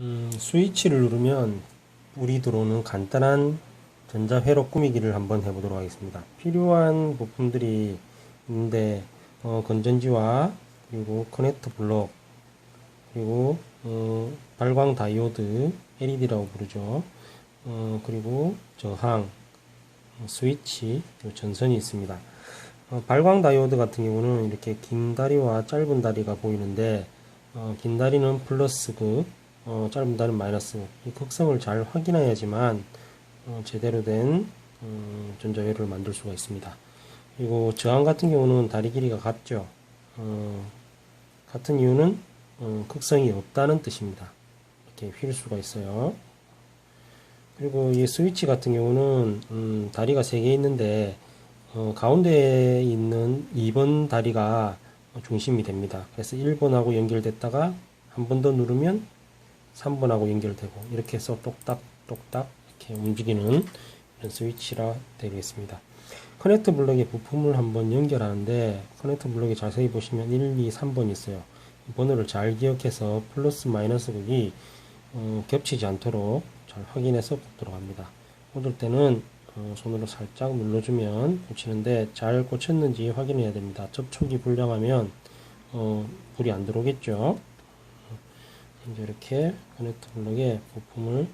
음, 스위치를 누르면 불이 들어오는 간단한 전자회로 꾸미기를 한번 해보도록 하겠습니다. 필요한 부품들이 있는데 어, 건전지와 그리고 커넥터 블록 그리고 어, 발광 다이오드 LED라고 부르죠. 어, 그리고 저항 어, 스위치 전선이 있습니다. 어, 발광 다이오드 같은 경우는 이렇게 긴 다리와 짧은 다리가 보이는데 어, 긴 다리는 플러스 극, 어, 짧은 다리는 마이너스 극. 이 극성을 잘 확인해야지만 어, 제대로 된 어, 전자회로를 만들 수가 있습니다. 그리고 저항 같은 경우는 다리 길이가 같죠. 어, 같은 이유는 어, 극성이 없다는 뜻입니다. 이렇게 휠 수가 있어요. 그리고 이 스위치 같은 경우는 음, 다리가 3개 있는데 어, 가운데에 있는 2번 다리가 중심이 됩니다. 그래서 1번하고 연결됐다가 한 번 더 누르면 3번하고 연결되고 이렇게 해서 똑딱 똑딱 이렇게 움직이는 이런 스위치라 되겠습니다. 커넥터 블럭에 부품을 한번 연결하는데 커넥터 블럭에 자세히 보시면 1, 2, 3번 있어요. 이 번호를 잘 기억해서 플러스 마이너스 극이 어, 겹치지 않도록 잘 확인해서 꽂도록 합니다. 꽂을 때는 어, 손으로 살짝 눌러주면 꽂히는데 잘 꽂혔는지 확인해야 됩니다. 접촉이 불량하면 어, 불이 안 들어오겠죠. 이제 이렇게 커넥터 블럭에 부품을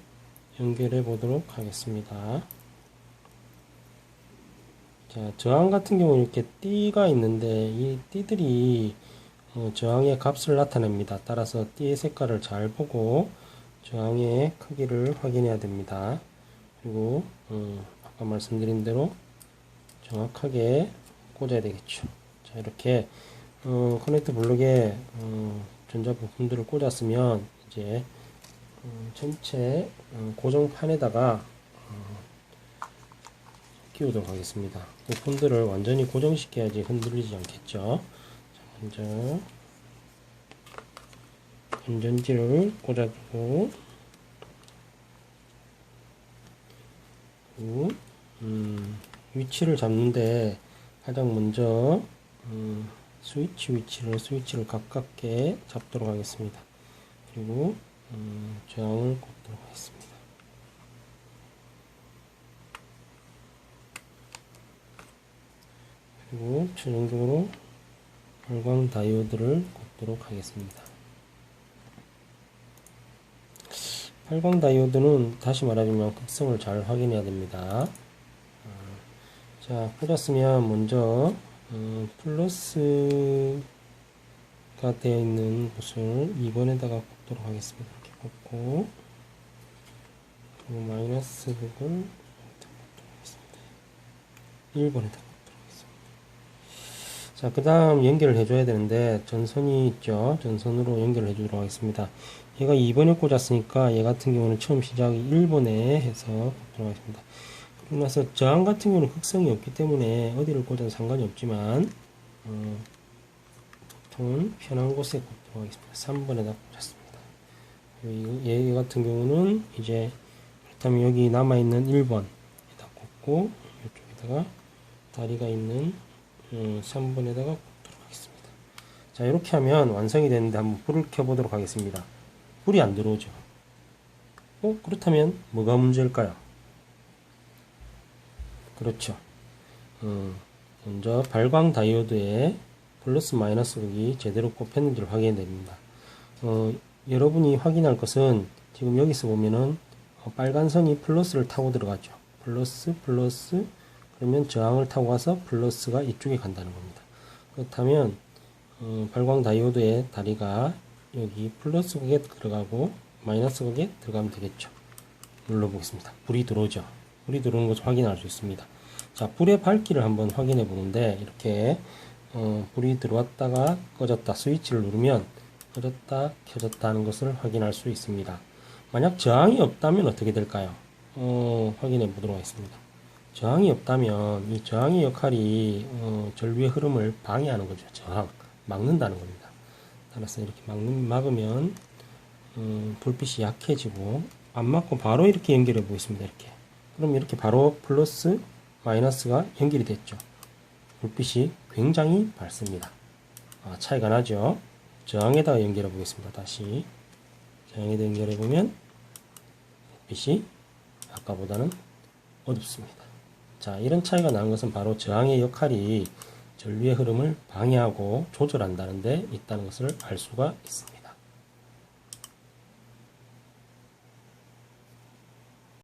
연결해 보도록 하겠습니다. 자, 저항 같은 경우는 이렇게 띠가 있는데 이 띠들이 어, 저항의 값을 나타냅니다. 따라서 띠의 색깔을 잘 보고 저항의 크기를 확인해야 됩니다. 그리고 어, 아까 말씀드린 대로 정확하게 꽂아야 되겠죠. 자 이렇게 어, 커넥터 블록에 어, 전자 부품들을 꽂았으면 이제 어, 전체 어, 고정판에다가 어, 끼우도록 하겠습니다. 부품들을 완전히 고정시켜야지 흔들리지 않겠죠. 자, 먼저 건전지를 꽂아주고 음, 위치를 잡는데 가장 먼저 음, 스위치 위치를 스위치를 가깝게 잡도록 하겠습니다. 그리고 음, 저항을 꽂도록 하겠습니다. 그리고 최종적으로 발광 다이오드를 꽂도록 하겠습니다. 발광 다이오드는 다시 말하자면 극성을 잘 확인해야 됩니다. 어, 자, 꽂았으면 먼저 어, 플러스가 되어 있는 곳을 2번에다가 꽂도록 하겠습니다. 이렇게 꽂고 그리고 마이너스 하겠습니다. 1번에다 꽂도록 하겠습니다. 자, 그 다음 연결을 해줘야 되는데 전선이 있죠. 전선으로 연결을 해주도록 하겠습니다. 얘가 2번에 꽂았으니까 얘 같은 경우는 처음 시작이 1번에 해서 꽂도록 하겠습니다. 나서 저항 같은 경우는 극성이 없기 때문에 어디를 꽂아도 상관이 없지만 어, 보통은 편한 곳에 꽂도록 하겠습니다. 3번에다 꽂았습니다. 얘 같은 경우는 이제 그렇다면 여기 남아있는 1번에다 꽂고 이쪽에다가 다리가 있는 음, 3번에다가 꽂도록 하겠습니다. 자 이렇게 하면 완성이 되는데 한번 불을 켜보도록 하겠습니다. 불이 안 들어오죠. 어, 그렇다면 뭐가 문제일까요? 그렇죠. 어, 먼저 발광 다이오드의 플러스 마이너스 극이 제대로 꼽혔는지를 확인해야 됩니다. 어, 여러분이 확인할 것은 지금 여기서 보면은 어, 빨간 선이 플러스를 타고 들어가죠. 플러스 플러스 그러면 저항을 타고 가서 플러스가 이쪽에 간다는 겁니다. 그렇다면 어, 발광 다이오드의 다리가 여기 플러스 극에 들어가고 마이너스 극에 들어가면 되겠죠. 눌러보겠습니다. 불이 들어오죠. 불이 들어오는 것을 확인할 수 있습니다. 자, 불의 밝기를 한번 확인해 보는데 이렇게 어, 불이 들어왔다가 꺼졌다 스위치를 누르면 꺼졌다 켜졌다 하는 것을 확인할 수 있습니다. 만약 저항이 없다면 어떻게 될까요? 어, 확인해 보도록 하겠습니다. 저항이 없다면 이 저항의 역할이 어, 전류의 흐름을 방해하는 거죠. 저항 막는다는 겁니다. 따라서 이렇게 막는, 막으면 음, 불빛이 약해지고 안 맞고 바로 이렇게 연결해 보겠습니다. 이렇게 그럼 이렇게 바로 플러스 마이너스가 연결이 됐죠. 불빛이 굉장히 밝습니다. 아, 차이가 나죠. 저항에다가 연결해 보겠습니다. 다시 저항에도 연결해 보면 빛이 아까보다는 어둡습니다. 자, 이런 차이가 나는 것은 바로 저항의 역할이 전류의 흐름을 방해하고 조절한다는 데 있다는 것을 알 수가 있습니다.